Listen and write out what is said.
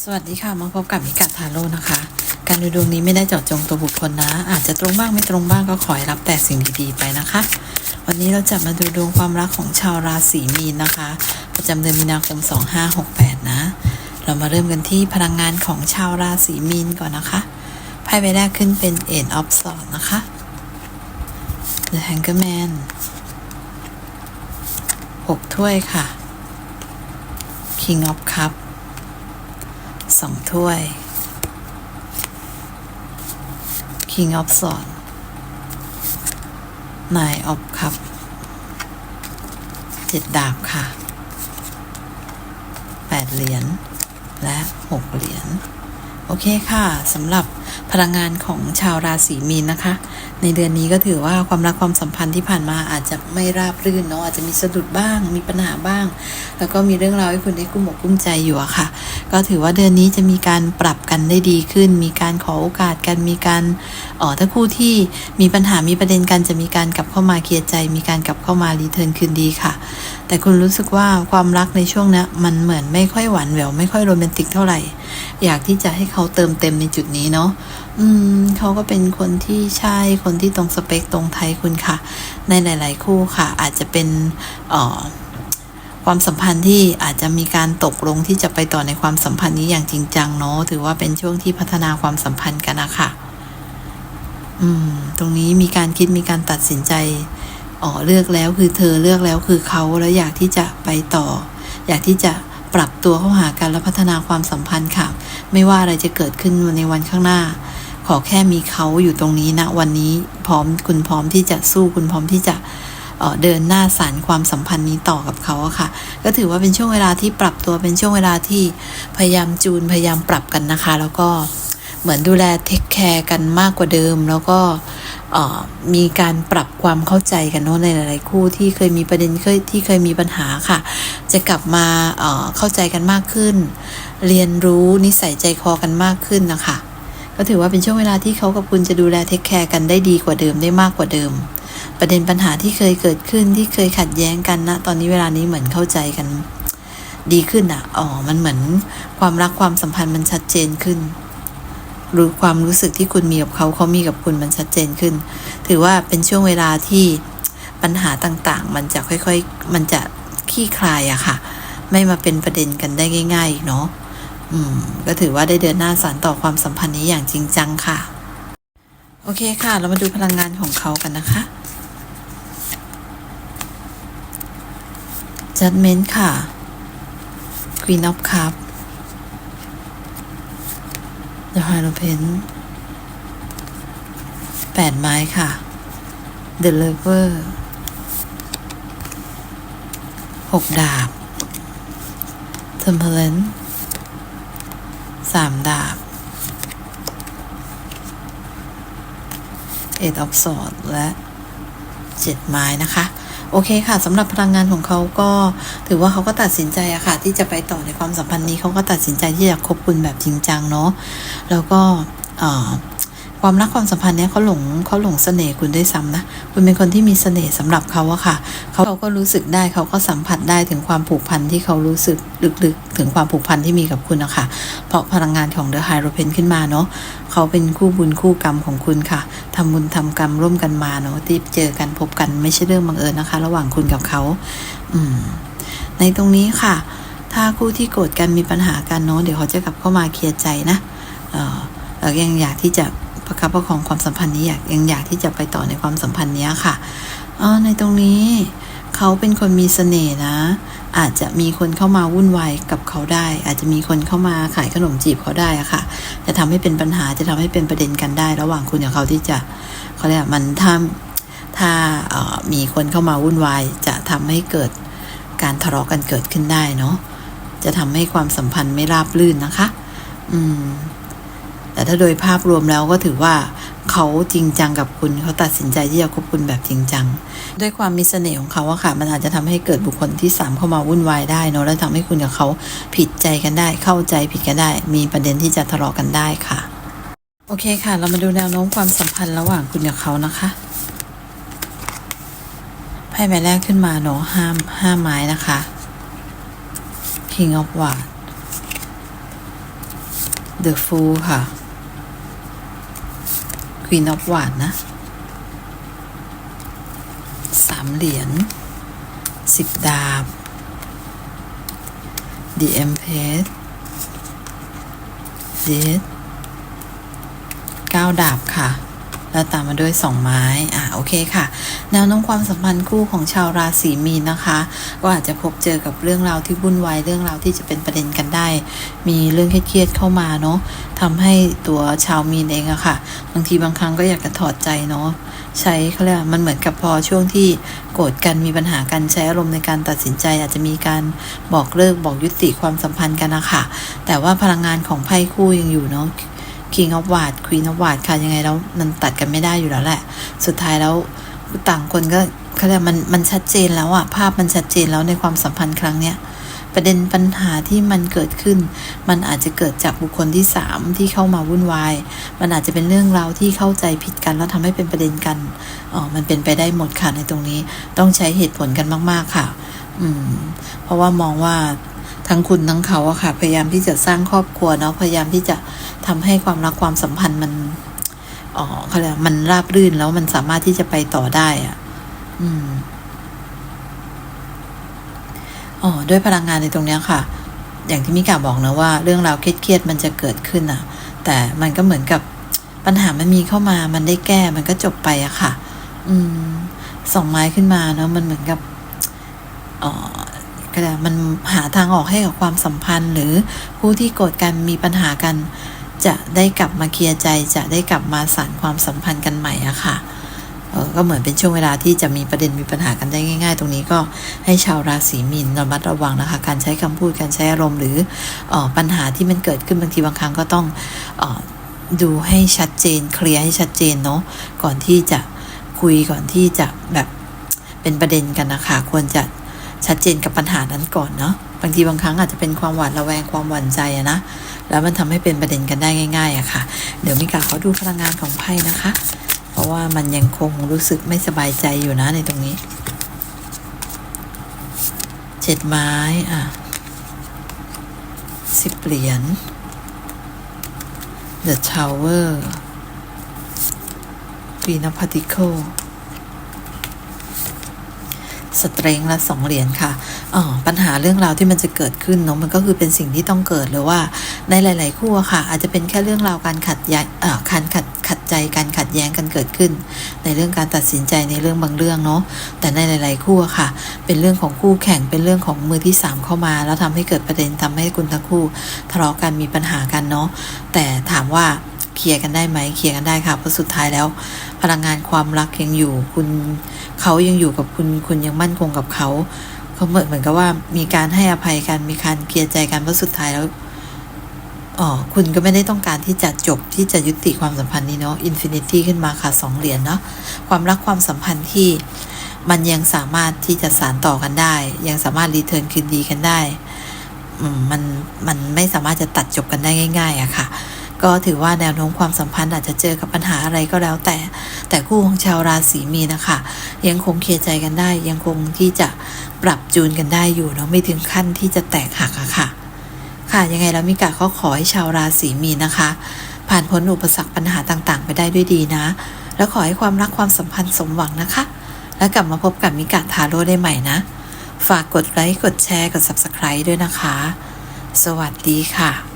สวัสดีค่ะ มาพบกับมิกาทาโร่นะคะ การดูดวงนี้ไม่ได้เจาะจงตัวบุคคลนะ อาจจะตรงบ้างไม่ตรงบ้างก็ขอให้รับแต่สิ่งดีๆไปนะคะ วันนี้เราจะมาดูดวงความรักของชาวราศีมีนนะคะ ประจำเดือนมีนาคม 2568 นะ เรามาเริ่มกันที่พลังงานของชาวราศีมีนก่อนนะคะไพ่ใบแรกขึ้นเป็น Eight of Swords นะคะ The Hangman หกถ้วยค่ะ King of Cup สองถ้วย King of Swords Nine of Cup เจ็ดดาบค่ะแปดเหรียญและหกเหรียญ โอเคค่ะสำหรับ พลังงานของชาวราศีมีนนะคะ ในเดือนนี้ก็ถือว่าความรักความสัมพันธ์ที่ผ่านมาอาจจะไม่ราบรื่นเนาะอาจจะมีสะดุดบ้าง มีปัญหาบ้าง แล้วก็มีเรื่องราวให้คุณได้กุ้มอกกุ้มใจอยู่อะค่ะ ก็ถือว่าเดือนนี้จะมีการปรับกันได้ดีขึ้น มีการขอโอกาสกันมีการอ๋อถ้าคู่ที่มีปัญหามีประเด็นกันจะมีการกลับเข้ามาเคลียร์ใจ มีการกลับเข้ามารีเทิร์นคืนดีค่ะแต่คุณรู้สึกว่าความรักในช่วงนี้มันเหมือนไม่ค่อยหวานแหววไม่ค่อยโรแมนติกเท่าไหร่ อยากที่จะให้เขาเติมเต็มในจุดนี้เนาะ อืมเขาก็เป็นคนที่ใช่คนที่ตรงสเปคตรงไทยคุณค่ะ ในหลาย ๆ คู่ค่ะ อาจจะเป็นเอ่อความสัมพันธ์ที่อาจจะมีการตกลงที่จะไปต่อในความสัมพันธ์นี้อย่างจริงจังเนาะถือว่าเป็นช่วงที่พัฒนาความสัมพันธ์กันนะคะอืม ตรงนี้มีการคิดมีการตัดสินใจอ๋อเลือกแล้วคือเธอเลือกแล้วคือเขาแล้วอยากที่จะไปต่อ อยากที่จะปรับตัวเข้าหากันและพัฒนาความสัมพันธ์ค่ะ ไม่ว่าอะไรจะเกิดขึ้นในวันข้างหน้า ขอแค่มีเขาอยู่ตรงนี้นะวันนี้พร้อมคุณพร้อมที่จะสู้คุณพร้อมที่จะเดินหน้าสารความสัมพันธ์นี้ต่อกับเขาอะค่ะ ก็ถือว่าเป็นช่วงเวลาที่ปรับตัวเป็นช่วงเวลาที่พยายามจูนพยายามปรับกันนะคะ แล้วก็เหมือนดูแลเทคแคร์กันมากกว่าเดิม แล้วก็มีการปรับความเข้าใจกันเนาะในหลาย ๆ คู่ที่เคยมีประเด็นเคยที่เคยมีปัญหาค่ะ จะกลับมาเข้าใจกันมากขึ้น เรียนรู้นิสัยใจคอกันมากขึ้นนะคะ ก็ถือว่าเป็นช่วงเวลาที่เขากับคุณจะดูแลเทคแคร์กันได้ดีกว่าเดิมได้มากกว่าเดิม ประเด็นปัญหาที่เคยเกิดขึ้นที่เคยขัดแย้งกันนะตอนนี้เวลานี้เหมือนเข้าใจกัน ดีขึ้นอะอ๋อมันเหมือนความรักความสัมพันธ์มันชัดเจนขึ้นรือความรู้สึกที่คุณมีกับเขาเขามีกับคุณมันชัดเจนขึ้น ถือว่าเป็นช่วงเวลาที่ปัญหาต่างๆ มันจะค่อยๆ มันจะขี้คลายอะค่ะ ไม่มาเป็นประเด็นกันได้ง่ายๆอีกเนาะ ก็ถือว่าได้เดินหน้าสานต่อความสัมพันธ์นี้อย่างจริงจังค่ะ โอเคค่ะ เรามาดูพลังงานของเขากันนะคะ Judgment ค่ะ Queen of Cup The Hierophant แปดไม้ค่ะ The Lover หกดาบ Temperance สามดาบเอ็ดออฟสอดและเจ็ดไม้นะคะ โอเคค่ะสำหรับพลังงานของเขาก็ถือว่าเขาก็ตัดสินใจอะค่ะ ที่จะไปต่อในความสัมพันธ์นี้เขาก็ตัดสินใจที่จะคบคุณแบบจริงจังเนาะแล้วก็อ่อ ความรักความสัมพันธ์เนี้ยเขาหลงเขาหลงเสน่ห์คุณได้ซ้ำนะ คุณเป็นคนที่มีเสน่ห์สำหรับเขาอะค่ะเขาเขาก็รู้สึกได้เขาก็สัมผัสได้ถึงความผูกพันที่เขารู้สึกลึกๆ ถึงความผูกพันที่มีกับคุณนะคะเพราะพลังงานของ The High r o p e n ขึ้นมาเนาะเขาเป็นคู่บุญคู่กรรมของคุณค่ะทำบุญทำกรรมร่วมกันมาเนาะที่เจอกันพบกันไม่ใช่เรื่องบังเอิญนะคะ ระหว่างคุณกับเขาอืมในตรงนี้ค่ะ ถ้าคู่ที่โกรธกันมีปัญหากันเนาะเดี๋ยวเขาจะกลับเข้ามาเคลียร์ใจนะเออยังอยากที่จะ ประคับประคองความสัมพันธ์นี้อยากยังอยากที่จะไปต่อในความสัมพันธ์นี้ค่ะเออในตรงนี้เขาเป็นคนมีเสน่ห์นะ อาจจะมีคนเข้ามาวุ่นวายกับเขาได้ อาจจะมีคนเข้ามาขายขนมจีบเขาได้อะค่ะ จะทำให้เป็นปัญหาจะทำให้เป็นประเด็นกันได้ ระหว่างคุณกับเขาที่จะเขาเรียกมันถ้าถ้าออมีคนเข้ามาวุ่นวาย จะทำให้เกิดการทะเลาะกันเกิดขึ้นได้เนาะจะทำให้ความสัมพันธ์ไม่ราบรื่นนะคะ อืม แต่ถ้าโดยภาพรวมแล้วก็ถือว่าเขาจริงจังกับคุณเขาตัดสินใจที่จะคบคุณแบบจริงจัง ด้วยความมีเสน่ห์ของเขาอะค่ะ มันอาจจะทำให้เกิดบุคคลที่สามเข้ามาวุ่นวายได้เนอะแล้วทำให้คุณกับเขาผิดใจกันได้ เข้าใจผิดกันได้ มีประเด็นที่จะทะเลาะกันได้ค่ะ โอเคค่ะ เรามาดูแนวโน้มความสัมพันธ์ระหว่างคุณกับเขานะคะไพ่ใบแรกขึ้นมาเนาะห้าห้าไม้นะคะ King of w a n d The Fool ค่ะ Queen of w a n d นะสามเหรียญสิบดาบดีเอ็มเพสเดดเก้าดาบค่ะ แล้วตามมาด้วยสองไม้อะโอเคค่ะ แนวโน้มความสัมพันธ์คู่ของชาวราศีมีนนะคะ ก็อาจจะพบเจอกับเรื่องราวที่วุ่นวายเรื่องราวที่จะเป็นประเด็นกันได้ มีเรื่องเครียดเข้ามาเนาะทำให้ตัวชาวมีนเองอะค่ะ บางทีบางครั้งก็อยากจะถอดใจเนาะใช้เขาเรียกมันเหมือนกับพอช่วงที่โกรธกันมีปัญหากันใช้อารมณ์ในการตัดสินใจ อาจจะมีการบอกเลิกบอกยุติความสัมพันธ์กันนะคะแต่ว่าพลังงานของไพ่คู่ยังอยู่เนาะ King of w a d Queen of w a d ค่ะยังไงแล้วมันตัดกันไม่ได้อยู่แล้วแหละ สุดท้ายแล้วต่างคนก็เขาเรียกมันมันชัดเจนแล้วอะภาพมันชัดเจนแล้วในความสัมพันธ์ครั้งเนี้ยประเด็นปัญหาที่มันเกิดขึ้น มันอาจจะเกิดจากบุคคลที่สามที่เข้ามาวุ่นวาย มันอาจจะเป็นเรื่องราวที่เข้าใจผิดกันแล้วทำให้เป็นประเด็นกันอ๋อมันเป็นไปได้หมดค่ะในตรงนี้ ต้องใช้เหตุผลกันมาก ๆค่ะ อืม เพราะว่ามองว่า ทั้งคุณทั้งเขาอะค่ะ พยายามที่จะสร้างครอบครัวเนาะพยายามที่จะทำให้ความรักความสัมพันธ์มันอ๋อเขาเรียกมันราบรื่นแล้วมันสามารถที่จะไปต่อได้อะอืมอ๋อด้วยพลังงานในตรงเนี้ยค่ะ อย่างที่มิกาบอกนะว่าเรื่องราวเครียดๆมันจะเกิดขึ้นอะแต่มันก็เหมือนกับปัญหามันมีเข้ามา มันได้แก้มันก็จบไปอะค่ะ อืมสองไม้ขึ้นมาเนาะมันเหมือนกับอ๋อ ก็ได้มันหาทางออกให้กับความสัมพันธ์ หรือผู้ที่โกรธกันมีปัญหากัน จะได้กลับมาเคลียร์ใจ จะได้กลับมาสานความสัมพันธ์กันใหม่อะค่ะเออก็เหมือนเป็นช่วงเวลาที่จะมีประเด็นมีปัญหากันได้ง่าย ๆ ตรงนี้ก็ให้ชาวราศีมีนระมัดระวังนะคะ การใช้คำพูดการใช้อารมณ์หรือออปัญหาที่มันเกิดขึ้นบางทีบางครั้งก็ต้องออดูให้ชัดเจน เคลียร์ให้ชัดเจนเนาะก่อนที่จะคุยก่อนที่จะแบบเป็นประเด็นกันนะคะ ควรจะ ชัดเจนกับปัญหานั้นก่อนเนาะบางทีบางครั้งอาจจะเป็นความหวาดระแวงความหวั่นใจอะนะแล้วมันทำให้เป็นประเด็นกันได้ง่ายๆอะค่ะ เดี๋ยวมิกาเขาดูพลังงานของไพ่นะคะ เพราะว่ามันยังคงรู้สึกไม่สบายใจอยู่นะในตรงนี้เจ็ดไม้อะสิบเหรียญ The Tower Queen of Pentacles สเตรงละสองเหรียญค่ะอ๋อปัญหาเรื่องราวที่มันจะเกิดขึ้นเนาะมันก็คือเป็นสิ่งที่ต้องเกิดหรือว่าในหลาย ๆ คู่ค่ะ อาจจะเป็นแค่เรื่องราวการขัดแย้งอ่าการขัดขัดใจการขัดแย้งกันเกิดขึ้น ในเรื่องการตัดสินใจในเรื่องบางเรื่องเนาะแต่ในหลาย ๆ คู่ค่ะ เป็นเรื่องของคู่แข่งเป็นเรื่องของมือที่สามเข้ามา แล้วทำให้เกิดประเด็นทำให้คุณทั้งคู่ทะเลาะกันมีปัญหากันเนาะแต่ถามว่าเคลียร์กันได้ไหมเคลียร์กันได้ค่ะเพราะสุดท้ายแล้ว พลังงานความรักยังอยู่คุณเขายังอยู่กับคุณ คุณยังมั่นคงกับเขาเขาเหมือนเหมือนกับว่ามีการให้อภัยกันมีการเคลียร์ใจกันเพราะสุดท้ายแล้วอ๋อคุณก็ไม่ได้ต้องการที่จะจบที่จะยุติความสัมพันธ์นี้เนาะอินฟินิตี้ขึ้นมาค่ะสองเหรียญเนาะความรักความสัมพันธ์ที่มันยังสามารถที่จะสานต่อกันได้ ยังสามารถรีเทิร์นคืนดีกันได้มันมันไม่สามารถจะตัดจบกันได้ง่าย ๆอะค่ะ ก็ถือว่าแนวโน้มความสัมพันธ์อาจจะเจอกับปัญหาอะไรก็แล้วแต่ แต่คู่ของชาวราศีมีนะคะ ยังคงเคลียร์ใจกันได้ ยังคงที่จะปรับจูนกันได้อยู่เนาะไม่ถึงขั้นที่จะแตกหักอะค่ะ ค่ะยังไงแล้วมิกาก็ขอให้ชาวราศีมีนนะคะ ผ่านพ้นอุปสรรคปัญหาต่างๆ ไปได้ด้วยดีนะ แล้วขอให้ความรักความสัมพันธ์สมหวังนะคะ แล้วกลับมาพบกับมิกาทาโร่ได้ใหม่นะ ฝากกดไลค์กดแชร์กด subscribe ด้วยนะคะ สวัสดีค่ะ